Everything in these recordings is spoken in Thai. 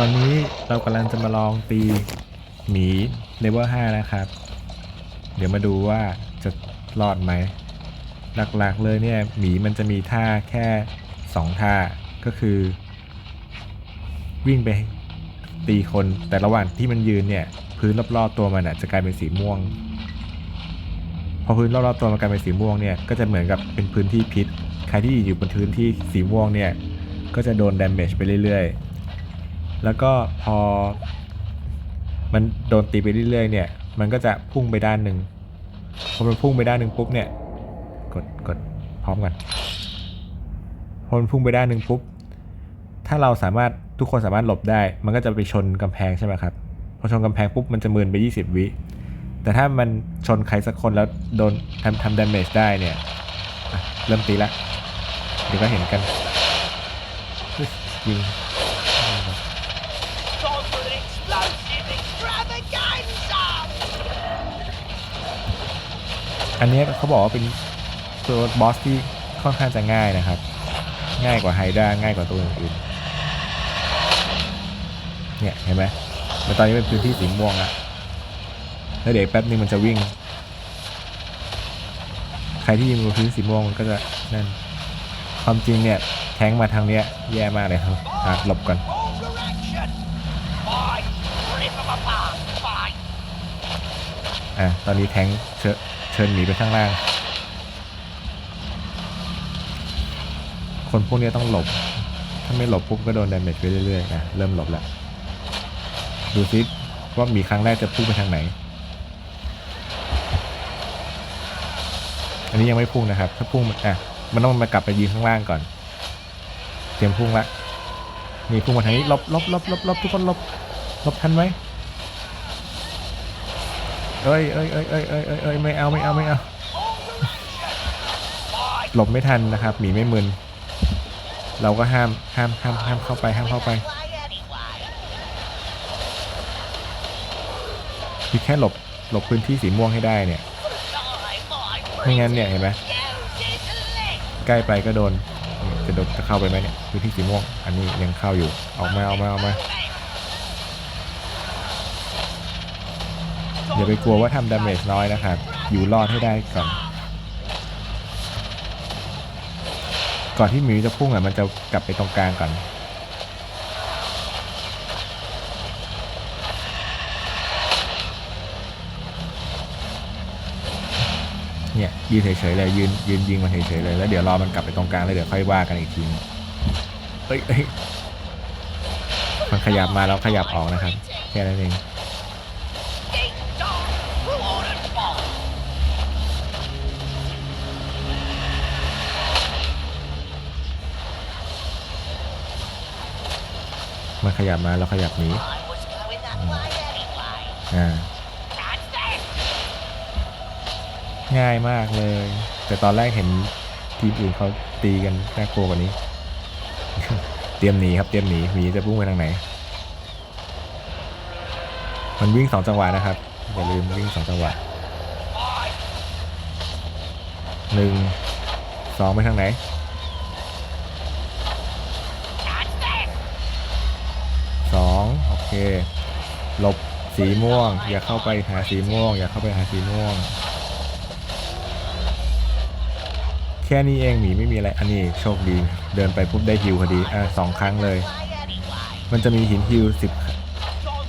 ตอนนี้เรากำลังจะมาลองตีหมีเลเวล5นะครับ เดี๋ยวมาดูว่าจะรอดไหม หลักๆเลยเนี่ยหมีมันจะมีท่าแค่ 2 ท่าก็คือ วิ่งไปตีคนแต่ระหว่างที่มันยืนเนี่ย พื้นรอบๆตัวมันจะกลายเป็นสีม่วง พอพื้นรอบๆตัวมันกลายเป็นสีม่วงเนี่ยก็จะเหมือนกับเป็นพื้นที่พิษ ใครที่อยู่บนพื้นที่สีม่วงเนี่ยก็จะโดน damage ไปเรื่อยๆ แล้วก็พอมันโดนตีไปเรื่อยๆเนี่ย มันก็จะพุ่งไปด้านหนึ่งพอมันพุ่งไปด้านหนึ่งปุ๊บเนี่ย กดกดพร้อมกันพอมันพุ่งไปด้านหนึ่งปุ๊บถ้าเราสามารถทุกคนสามารถหลบได้ มันก็จะไปชนกำแพงใช่ไหมครับพอชนกำแพงปุ๊บมันจะมืนไป 20 วิแต่ถ้ามันชนใครสักคนแล้วโดนทำทำดาเมจได้เนี่ยเริ่มตีละเดี๋ยวก็เห็นกันยิง อันนี้เขาบอกว่าเป็นตัวบอสที่ค่อนข้างจะง่ายนะครับ ง่ายกว่าไฮด้าง่ายกว่าตัวอื่นเนี่ยเห็นไหมแต่ตอนนี้เป็นพื้นที่สีม่วงละแล้วเดี๋ยวแป๊บนึงมันจะวิ่ง ใครที่ยิงบนพื้นสีม่วงมันก็จะนั่นความจริงเนี่ยแทงมาทางเนี้ยแย่มากเลยครับหลบก่อนอะตอนนี้แทงเชิญ เชิญหนีไปข้างล่าง คนพวกนี้ต้องหลบ ถ้าไม่หลบปุ๊บก็โดนดาเมจไปเรื่อยๆอะเริ่มหลบแล้ว ดูซิว่าหมีครั้งแรกจะพุ่งไปทางไหน อันนี้ยังไม่พุ่งนะครับ ถ้าพุ่งมันอะมันต้องมากลับไปยืนข้างล่างก่อน เตรียมพุ่งละนี่พุ่งมาทางนี้ลบลบลบลบลบทุกคนลบลบทันไหม เอ้ยเอ้ยเอ้ยเอ้ยเอ้ยเอ้ยเอ้ยไม่เอาไม่เอาไม่เอาหลบไม่ทันนะครับหมีไม่มึนเราก็ห้ามห้ามห้ามห้ามเข้าไปห้ามเข้าไปคือแค่หลบหลบพื้นที่สีม่วงให้ได้เนี่ยไม่งั้นเนี่ยเห็นไหมใกล้ไปก็โดนจะโดนจะเข้าไปไหมเนี่ยพื้นที่สีม่วงอันนี้ยังเข้าอยู่ออกมาออกมาออกมา อย่าไปกลัวว่าทำดาเมจน้อยนะครับ อยู่รอดให้ได้ก่อน ก่อนที่หมีจะพุ่งอะมันจะกลับไปตรงกลางก่อน เนี่ยยืนเฉยๆเลยยืนยืนยิงมันเฉยๆเลยแล้วเดี๋ยวรอมันกลับไปตรงกลางแล้วเดี๋ยวค่อยว่ากันอีกทีเอ้ยเอ้ยมันขยับมาแล้วขยับออกนะครับ แค่นั้นเอง มันขยับมาแล้วขยับหนีอ่าง่ายมากเลย แต่ตอนแรกเห็นทีมอื่นเขาตีกันน่ากลัวกว่านี้ เตรียมหนีครับเตรียมหนีหมีจะพุ่งไปทางไหน มันวิ่งสองจังหวะนะครับอย่าลืมวิ่งสองจังหวะหนึ่งสองไปทางไหน That's that! สองโอเค หลบสีม่วง อย่าเข้าไปหาสีม่วง อย่าเข้าไปหาสีม่วง แค่นี้เองหมีไม่มีอะไรอันนี้โชคดี เดินไปปุ๊บได้ฮิวพอดีอะสองครั้งเลย มันจะมีหินฮิวสิบ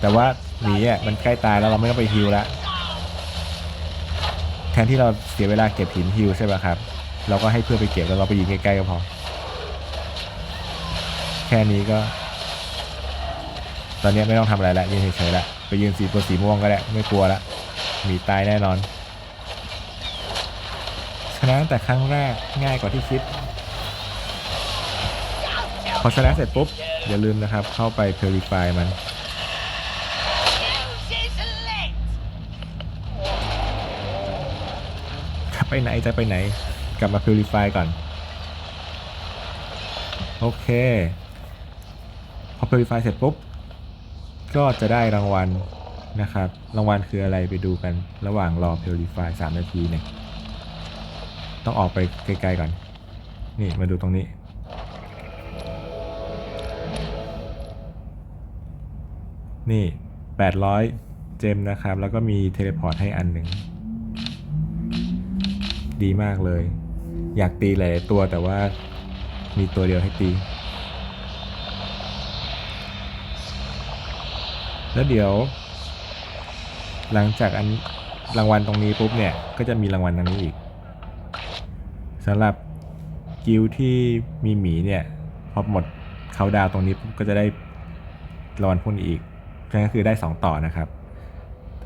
แต่ว่าหมีอะมันใกล้ตายแล้วเราไม่ต้องไปฮิวละแทนที่เราเสียเวลาเก็บหินฮิวใช่ไหมครับ เราก็ให้เพื่อนไปเก็บแล้วเราไปยิงใกล้ๆก็พอแค่นี้ก็ อนนี้ไม่ต้องทำอะไรละยืนเฉยๆละไปยืนสีตัวสีม่วงก็ได้ไม่กลัวละมีตายแน่นอนชนะแต่ครั้งแรกง่ายกว่าที่คิด พอชนะเสร็จปุ๊บ อย่าลืมนะครับ เข้าไป Purify มัน จะไปไหนจะไปไหน กลับมา Purify ก่อน โอเค พอ Purify เสร็จปุ๊บ ก็จะได้รางวัลนะครับ รางวัลคืออะไรไปดูกันระหว่างรอ Purify 3 นาทีเนี่ย ต้องออกไปไกลๆก่อน นี่มาดูตรงนี้ นี่ 800 เจมนะครับ แล้วก็มีเทเลพอร์ตให้อันหนึ่ง ดีมากเลย อยากตีหลายตัวแต่ว่ามีตัวเดียวให้ตี แล้วเดี๋ยว หลังจากอันรางวัลตรงนี้ปุ๊บเนี่ย ก็จะมีรางวัลอันนี้อีกสำหรับกิลที่มีหมีเนี่ย พอหมดเขาดาวตรงนี้ปุ๊บก็จะได้รางวัลพวกนี้อีกนั่นก็คือได้ 2 ต่อนะครับ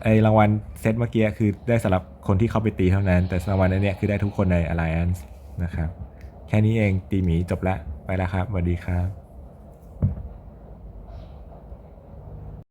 ไอรางวัลเซตเมื่อกี้คือได้สำหรับคนที่เข้าไปตีเท่านั้น แต่รางวัลอันเนี้ยคือได้ทุกคนใน Alliance นะครับ แค่นี้เองตีหมีจบละ ไปแล้วครับสวัสดีครับ